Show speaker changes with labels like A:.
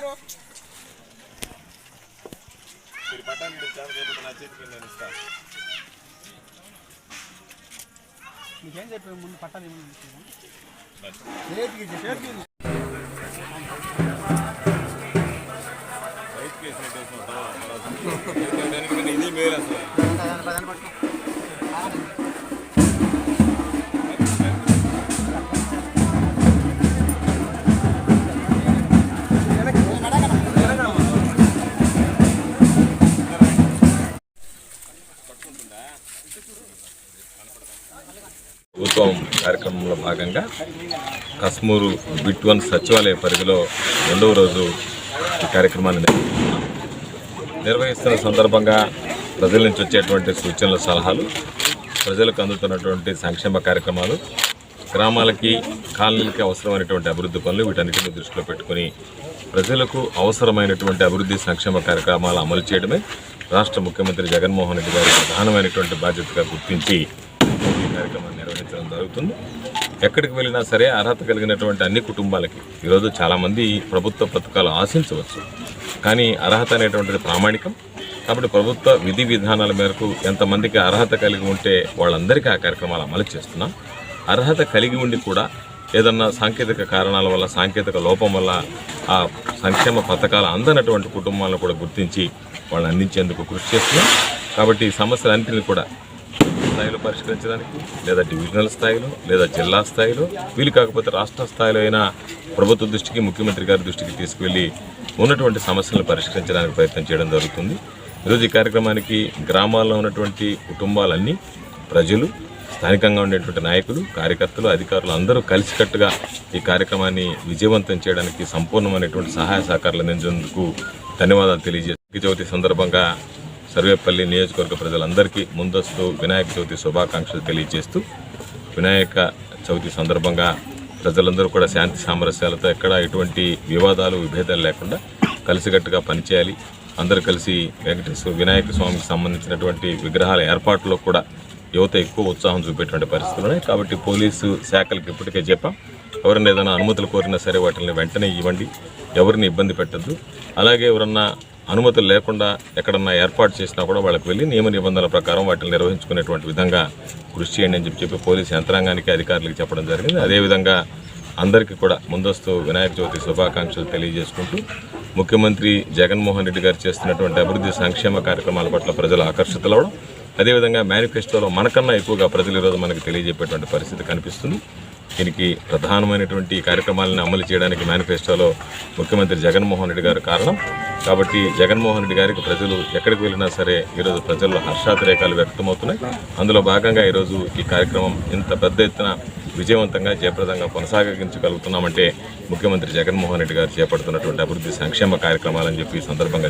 A: ఇస్తున్నారు
B: మీకేం చెప్పారు? ముందు పట్టాలు ఏమన్నా
A: బయటకి వేసినట్టు ఇదే మేలు అసలు. కార్యక్రమంలో భాగంగా కస్మూరు బిట్ వన్ సచివాలయ పరిధిలో రెండవ రోజు ఈ కార్యక్రమాన్ని నిర్వహిస్తున్నాం. నిర్వహిస్తున్న సందర్భంగా ప్రజల నుంచి వచ్చేటువంటి సూచనలు సలహాలు ప్రజలకు అందుతున్నటువంటి సంక్షేమ కార్యక్రమాలు గ్రామాలకి కాలనీలకి అవసరమైనటువంటి అభివృద్ధి పనులు వీటన్నిటిని దృష్టిలో పెట్టుకుని ప్రజలకు అవసరమైనటువంటి అభివృద్ధి సంక్షేమ కార్యక్రమాలు అమలు చేయడమే రాష్ట్ర ముఖ్యమంత్రి జగన్మోహన్ రెడ్డి గారి ప్రధానమైనటువంటి బాధ్యతగా గుర్తించి ఈ కార్యక్రమాన్ని చేయడం జరుగుతుంది. ఎక్కడికి వెళ్ళినా సరే అర్హత కలిగినటువంటి అన్ని కుటుంబాలకి ఈరోజు చాలామంది ప్రభుత్వ పథకాలు ఆశించవచ్చు. కానీ అర్హత అనేటువంటిది ప్రామాణికం. కాబట్టి ప్రభుత్వ విధి విధానాల మేరకు ఎంతమందికి అర్హత కలిగి ఉంటే వాళ్ళందరికీ ఆ కార్యక్రమాలు అమలు చేస్తున్నాం. అర్హత కలిగి ఉండి కూడా ఏదన్నా సాంకేతిక కారణాల వల్ల సాంకేతిక లోపం వల్ల ఆ సంక్షేమ పథకాలు అందనటువంటి కుటుంబాలను కూడా గుర్తించి వాళ్ళని అందించేందుకు కృషి చేస్తున్నాం. కాబట్టి ఈ సమస్యలన్నింటినీ కూడా స్థాయిలో పరిష్కరించడానికి లేదా డివిజనల్ స్థాయిలో లేదా జిల్లా స్థాయిలో వీలు కాకపోతే రాష్ట్ర స్థాయిలో అయినా ప్రభుత్వ దృష్టికి ముఖ్యమంత్రి గారి దృష్టికి తీసుకువెళ్ళి ఉన్నటువంటి సమస్యలను పరిష్కరించడానికి ప్రయత్నం చేయడం జరుగుతుంది. ఈరోజు ఈ కార్యక్రమానికి గ్రామాల్లో ఉన్నటువంటి కుటుంబాలన్నీ ప్రజలు స్థానికంగా ఉండేటువంటి నాయకులు కార్యకర్తలు అధికారులు అందరూ కలిసికట్టుగా ఈ కార్యక్రమాన్ని విజయవంతం చేయడానికి సంపూర్ణమైనటువంటి సహాయ సహకారాలు అందించేందుకు ధన్యవాదాలు తెలియజేసి చవితి సందర్భంగా సర్వేపల్లి నియోజకవర్గ ప్రజలందరికీ ముందస్తు వినాయక చవితి శుభాకాంక్షలు తెలియజేస్తూ వినాయక చవితి సందర్భంగా ప్రజలందరూ కూడా శాంతి సామరస్యాలతో ఎక్కడ ఎటువంటి వివాదాలు విభేదాలు లేకుండా కలిసికట్టుగా పనిచేయాలి. అందరూ కలిసి వెంకటేశ్వర వినాయక స్వామికి సంబంధించినటువంటి విగ్రహాల ఏర్పాటులో కూడా యువత ఎక్కువ ఉత్సాహం చూపేటువంటి పరిస్థితులు ఉన్నాయి. కాబట్టి పోలీసు శాఖలకు ఇప్పటికే చెప్పాం. ఎవరైనా ఏదైనా అనుమతులు కోరినా సరే వాటిని వెంటనే ఇవ్వండి. ఎవరిని ఇబ్బంది పెట్టద్దు. అలాగే ఎవరన్నా అనుమతులు లేకుండా ఎక్కడన్నా ఏర్పాటు చేసినా కూడా వాళ్ళకి వెళ్ళి నియమ నిబంధనల ప్రకారం వాటిని నిర్వహించుకునేటువంటి విధంగా కృషి చేయండి అని చెప్పి చెప్పి పోలీసు యంత్రాంగానికి అధికారులకు చెప్పడం జరిగింది. అదేవిధంగా అందరికీ కూడా ముందస్తు వినాయక చవితి శుభాకాంక్షలు తెలియజేసుకుంటూ ముఖ్యమంత్రి జగన్మోహన్ రెడ్డి గారు చేస్తున్నటువంటి అభివృద్ధి సంక్షేమ కార్యక్రమాల పట్ల ప్రజలు ఆకర్షితులవడం అదేవిధంగా మేనిఫెస్టోలో మనకన్నా ఎక్కువగా ప్రజలు ఈరోజు మనకి తెలియజెప్పేటువంటి పరిస్థితి కనిపిస్తుంది. దీనికి ప్రధానమైనటువంటి కార్యక్రమాలను అమలు చేయడానికి మేనిఫెస్టోలో ముఖ్యమంత్రి జగన్మోహన్ రెడ్డి గారు కారణం. కాబట్టి జగన్మోహన్ రెడ్డి గారికి ప్రజలు ఎక్కడికి వెళ్ళినా సరే ఈరోజు ప్రజల్లో హర్షాతిరేకాలు వ్యక్తమవుతున్నాయి. అందులో భాగంగా ఈరోజు ఈ కార్యక్రమం ఇంత పెద్ద ఎత్తున విజయవంతంగా జయప్రదంగా కొనసాగించగలుగుతున్నామంటే ముఖ్యమంత్రి జగన్మోహన్ రెడ్డి గారు చేపడుతున్నటువంటి అభివృద్ధి సంక్షేమ కార్యక్రమాలని చెప్పి ఈ సందర్భంగా